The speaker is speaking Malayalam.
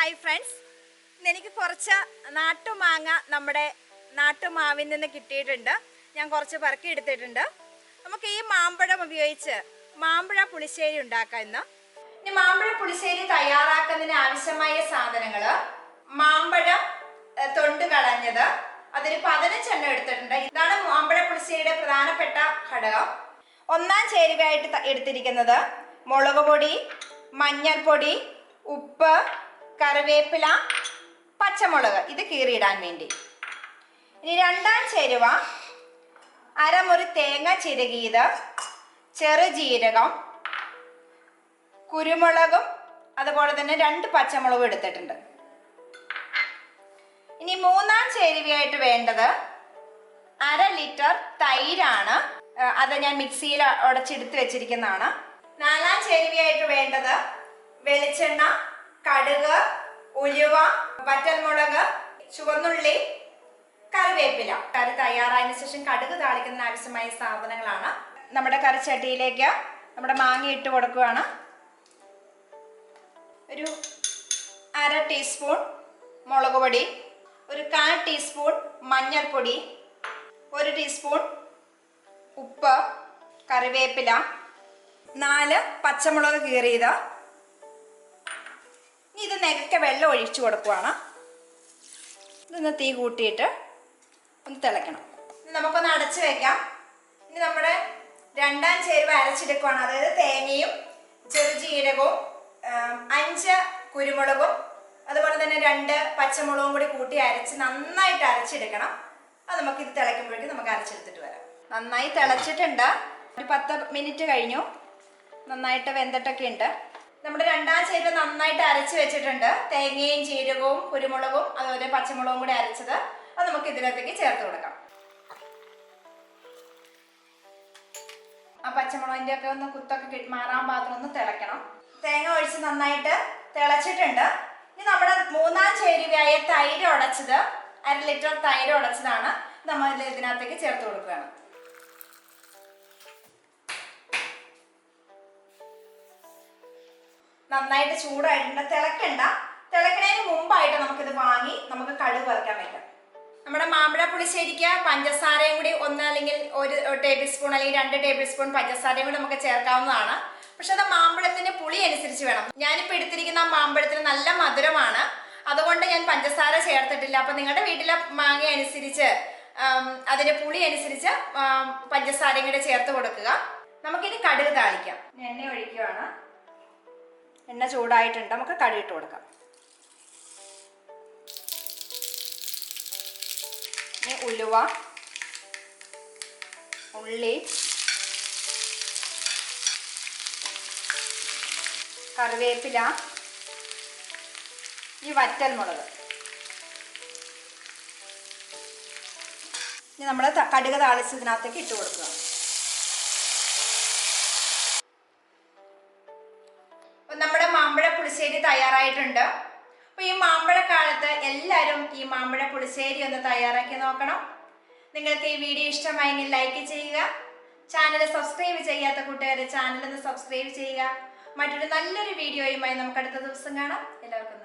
ഹായ് ഫ്രണ്ട്സ് എനിക്ക് കുറച്ച് നാട്ടുമാങ്ങ നമ്മുടെ നാട്ടുമാവിൽ നിന്ന് കിട്ടിയിട്ടുണ്ട്. ഞാൻ കുറച്ച് പറക്കി എടുത്തിട്ടുണ്ട്. നമുക്ക് ഈ മാമ്പഴം ഉപയോഗിച്ച് മാമ്പഴ പുളിശ്ശേരി ഉണ്ടാക്കാം ഇന്ന്. ഇനി മാമ്പഴ പുളിശ്ശേരി തയ്യാറാക്കുന്നതിന് ആവശ്യമായ സാധനങ്ങൾ മാമ്പഴം തൊണ്ട് കളഞ്ഞത്. അതൊരു പതിനഞ്ചെണ്ണം എടുത്തിട്ടുണ്ട്. ഇതാണ് മാമ്പഴ പുളിശ്ശേരിയുടെ പ്രധാനപ്പെട്ട ഘടകം. ഒന്നാം ചേരുവയായിട്ട് എടുത്തിരിക്കുന്നത് മുളക് പൊടി മഞ്ഞൾപ്പൊടി ഉപ്പ് കറിവേപ്പില പച്ചമുളക് ഇത് കീറിയിടാൻ വേണ്ടി. ഇനി രണ്ടാം ചേരുവ അരമുറി തേങ്ങ ചിരകിയത് ചെറുജീരകം കുരുമുളകും അതുപോലെ തന്നെ രണ്ട് പച്ചമുളകും എടുത്തിട്ടുണ്ട്. ഇനി മൂന്നാം ചേരുവയായിട്ട് വേണ്ടത് അര ലിറ്റർ തൈരാണ്. അത് ഞാൻ മിക്സിയിൽ ഉടച്ചെടുത്ത് വെച്ചിരിക്കുന്നതാണ്. നാലാം ചേരുവയായിട്ട് വേണ്ടത് വെളിച്ചെണ്ണ കടുക് ഉലുവ വറ്റൽമുളക് ചുവന്നുള്ളി കറിവേപ്പില. കറി തയ്യാറായതിനു ശേഷം കടുക് താളിക്കുന്നതിന് ആവശ്യമായ സാധനങ്ങളാണ് നമ്മുടെ കറിച്ചട്ടിയിലേക്ക് നമ്മുടെ മാങ്ങ ഇട്ട് കൊടുക്കുകയാണ്. ഒരു അര ടീസ്പൂൺ മുളക് പൊടി ഒരു കാൽ ടീസ്പൂൺ മഞ്ഞൾപ്പൊടി ഒരു ടീസ്പൂൺ ഉപ്പ് കറിവേപ്പില നാല് പച്ചമുളക് കീറിയത് ഇത് നെകക്കെ വെള്ളം ഒഴിച്ചു കൊടുക്കുവാണ്. ഇതൊന്ന് തീ കൂട്ടിയിട്ട് ഒന്ന് തിളയ്ക്കണം. നമുക്കൊന്ന് അടച്ചു വെക്കാം. ഇനി നമ്മുടെ രണ്ടാം ചേരുവ അരച്ചെടുക്കുവാണ്. അതായത് തേങ്ങയും ചെറുജീരകവും അഞ്ച് കുരുമുളകും അതുപോലെ തന്നെ രണ്ട് പച്ചമുളകും കൂടി കൂട്ടി അരച്ച് നന്നായിട്ട് അരച്ചെടുക്കണം. അത് നമുക്ക് ഇത് തിളയ്ക്കുമ്പോഴേക്കും നമുക്ക് അരച്ചെടുത്തിട്ട് വരാം. നന്നായി തിളച്ചിട്ടുണ്ട്. ഒരു പത്ത് മിനിറ്റ് കഴിഞ്ഞു. നന്നായിട്ട് വെന്തിട്ടൊക്കെ ഉണ്ട്. നമ്മുടെ രണ്ടാം ചേരുവ നന്നായിട്ട് അരച്ച് വെച്ചിട്ടുണ്ട്. തേങ്ങയും ജീരകവും കുരുമുളകും അതുപോലെ പച്ചമുളകും കൂടി അരച്ചത് അത് നമുക്ക് ഇതിനകത്തേക്ക് ചേർത്ത് കൊടുക്കാം. ആ പച്ചമുളകിന്റെ ഒക്കെ ഒന്ന് കുത്തൊക്കെ മാറാൻ പാത്രം ഒന്ന് തിളയ്ക്കണം. തേങ്ങ ഒഴിച്ച് നന്നായിട്ട് തിളച്ചിട്ടുണ്ട്. ഇനി നമ്മുടെ മൂന്നാം ചേരുവയായ തൈര് ഉടച്ചത് അര ലിറ്റർ തൈര് ഉടച്ചതാണ്. നമ്മൾ ഇതിനകത്തേക്ക് ചേർത്ത് കൊടുക്കുകയാണ്. നന്നായിട്ട് ചൂടായിട്ടുണ്ട്. തിളക്കണ്ട. തിളക്കണതിന് മുമ്പായിട്ട് നമുക്കിത് വാങ്ങി നമുക്ക് കടുക് വറക്കാൻ പറ്റും. നമ്മുടെ മാമ്പഴ പുളിശ്ശേരിക്ക് പഞ്ചസാരയും കൂടി ഒന്ന് അല്ലെങ്കിൽ ഒരു ടേബിൾ സ്പൂൺ അല്ലെങ്കിൽ രണ്ട് ടേബിൾ സ്പൂൺ പഞ്ചസാരയും കൂടി നമുക്ക് ചേർക്കാവുന്നതാണ്. പക്ഷെ അത് മാമ്പഴത്തിന്റെ പുളി അനുസരിച്ച് വേണം. ഞാനിപ്പോൾ എടുത്തിരിക്കുന്ന മാമ്പഴത്തിന് നല്ല മധുരമാണ്. അതുകൊണ്ട് ഞാൻ പഞ്ചസാര ചേർത്തിട്ടില്ല. അപ്പൊ നിങ്ങളുടെ വീട്ടിലെ മാങ്ങ അനുസരിച്ച് അതിന്റെ പുളി അനുസരിച്ച് പഞ്ചസാരയും കൂടെ ചേർത്ത് കൊടുക്കുക. നമുക്കിനി കടുക് താളിക്കാം. എണ്ണ ഒഴിക്കുവാണ്. എണ്ണ ചൂടായിട്ടുണ്ട്. നമുക്ക് കടുകിട്ട് കൊടുക്കാം. ഇനി ഉലുവ ഉള്ളി കറിവേപ്പില ഈ വറ്റൽമുളക്. ഇനി നമ്മൾ കടുക് താളിച്ചതിനകത്തേക്ക് ഇട്ട് കൊടുക്കുക. പുളിശ്ശേരി അപ്പോൾ അപ്പൊ ഈ മാമ്പഴക്കാലത്ത് എല്ലാവരും ഈ മാമ്പഴ പുളിശ്ശേരി ഒന്ന് തയ്യാറാക്കി നോക്കണം. നിങ്ങൾക്ക് ഈ വീഡിയോ ഇഷ്ടമായെങ്കിൽ ലൈക്ക് ചെയ്യുക. ചാനൽ സബ്സ്ക്രൈബ് ചെയ്യാത്ത കൂട്ടുകാരെ ചാനൽ ഒന്ന് സബ്സ്ക്രൈബ് ചെയ്യുക. മറ്റൊരു നല്ലൊരു വീഡിയോയുമായി നമുക്ക് അടുത്ത ദിവസം കാണാം. എല്ലാവർക്കും